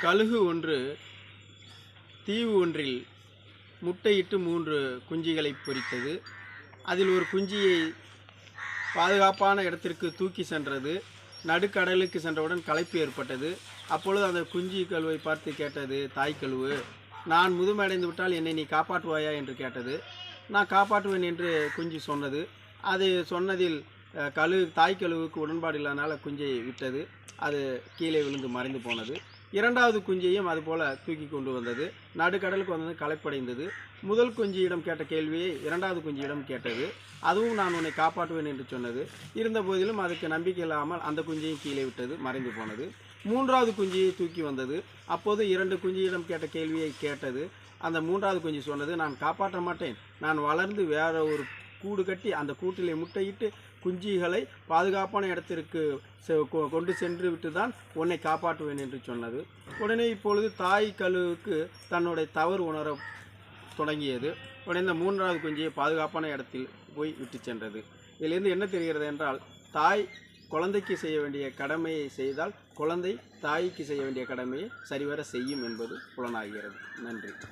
கழுகு ஒன்று தீவு ஒன்றில் முட்டையிட்டு மூன்று குஞ்சிகளை பொரித்தது அதில் ஒரு குஞ்சியை பாதுகாப்பான இடத்திற்கு தூக்கி சென்றது. நடுக்கடலுக்கு சென்றவுடன் களைப்பு ஏற்பட்டது. அப்பொழுது அந்த குஞ்சு கழுவை பார்த்து கேட்டது தாய் கழுவு நான் முதுமையடைந்து விட்டால் என்னை நீ காப்பாற்றுவாயா? என்று கேட்டது. நான் காப்பாற்றுவேன் என்று குஞ்சு சொன்னது. அது சொன்னதில் அஹ், கழு தாய் கழுவுக்கு உடன்பாடு இல்லாதனால குஞ்சை விட்டது. அது கீழே விழுந்து மறைந்து போனது. இரண்டாவது குஞ்சையும் அதுபோல தூக்கி கொண்டு வந்தது. நடுக்கடலுக்கு வந்தது களைப்படைந்தது. முதல் குஞ்சியிடம் கேட்ட கேள்வியை இரண்டாவது குஞ்சியிடம் கேட்டது. அதுவும் நான் உன்னை காப்பாற்றுவேன் என்று சொன்னது. இருந்த போதிலும் அதுக்கு நம்பிக்கை இல்லாமல் அந்த குஞ்சையும் கீழே விட்டது மறைந்து போனது. மூன்றாவது குஞ்சியை தூக்கி வந்தது. அப்போது இரண்டு குஞ்சியிடம் கேட்ட கேள்வியை கேட்டது. அந்த மூன்றாவது குஞ்சு சொன்னது நான் காப்பாற்ற மாட்டேன். நான் வளர்ந்து வேற ஒரு கூடு கட்டி அந்த கூட்டிலே முட்டையிட்டு குஞ்சுகளை பாதுகாப்பான இடத்திற்கு செ- கொ- கொண்டு சென்று விட்டு தான் உன்னை காப்பாற்றுவேன் என்று சொன்னது. உடனே இப்பொழுது தாய் கழுவுக்கு தன்னுடைய தவறு உணர தொடங்கியது. உடனே இந்த மூன்றாவது குஞ்சியை பாதுகாப்பான இடத்தில் போய் விட்டு சென்றது. இதிலிருந்து என்ன தெரிகிறது என்றால் தாய் குழந்தைக்கு செய்ய வேண்டிய கடமையை செய்தால் குழந்தை தாய்க்கு செய்ய வேண்டிய கடமையை சரிவர செய்யும் என்பது புலனாகிறது. நன்றி.